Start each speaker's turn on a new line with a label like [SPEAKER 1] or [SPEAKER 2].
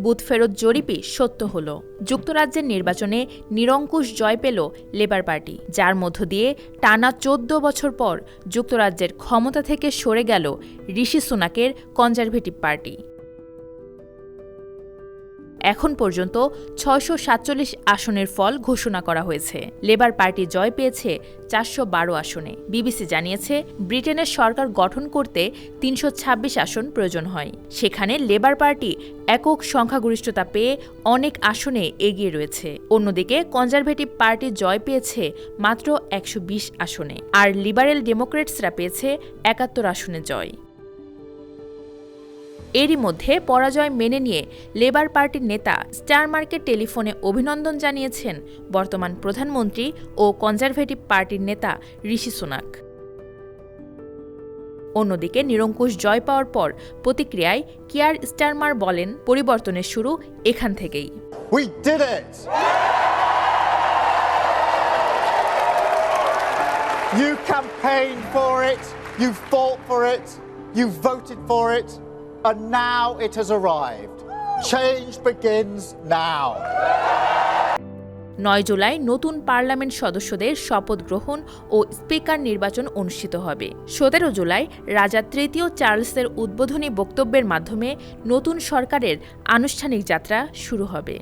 [SPEAKER 1] Booth ফেরত জরিপই সত্য হল। যুক্তরাজ্যের নির্বাচনে নিরঙ্কুশ জয় পেল লেবার পার্টি, যার মধ্য দিয়ে টানা চোদ্দ বছর পর যুক্তরাজ্যের ক্ষমতা থেকে সরে গেল ঋষি সুনাকের কনজারভেটিভ পার্টি। এখন পর্যন্ত ছয়শো সাতচল্লিশ আসনের ফল ঘোষণা করা হয়েছে। লেবার পার্টি জয় পেয়েছে চারশো বারো আসনে। বিবিসি জানিয়েছে, ব্রিটেনের সরকার গঠন করতে তিনশো ছাব্বিশ আসন প্রয়োজন হয়। সেখানে লেবার পার্টি একক সংখ্যাগরিষ্ঠতা পেয়ে অনেক আসনে এগিয়ে রয়েছে। অন্যদিকে, কনজারভেটিভ পার্টি জয় পেয়েছে মাত্র একশো বিশ আসনে। আর লিবারেল ডেমোক্রেটসরা পেয়েছে একাত্তর আসনে জয়। এরই মধ্যে পরাজয় মেনে নিয়ে লেবার পার্টির নেতা স্টারমার্কের টেলিফোনে অভিনন্দন জানিয়েছেন বর্তমান প্রধানমন্ত্রী ও কনজারভেটিভ পার্টির নেতা ঋষি সুনাক অন্যদিকে নিরঙ্কুশ জয় পাওয়ার পর প্রতিক্রিয়ায় কিয়ার স্টারমার বলেন পরিবর্তনের শুরু এখান থেকেই!
[SPEAKER 2] You campaigned for it, you fought for it, you voted for it, and now it has arrived. Change begins now.
[SPEAKER 1] নয় জুলাই নতুন পার্লামেন্ট সদস্যদের শপথ গ্রহণ ও স্পিকার নির্বাচন অনুষ্ঠিত হবে সতেরো জুলাই রাজা তৃতীয় চার্লসের উদ্বোধনী বক্তব্যের মাধ্যমে নতুন সরকারের আনুষ্ঠানিক যাত্রা শুরু হবে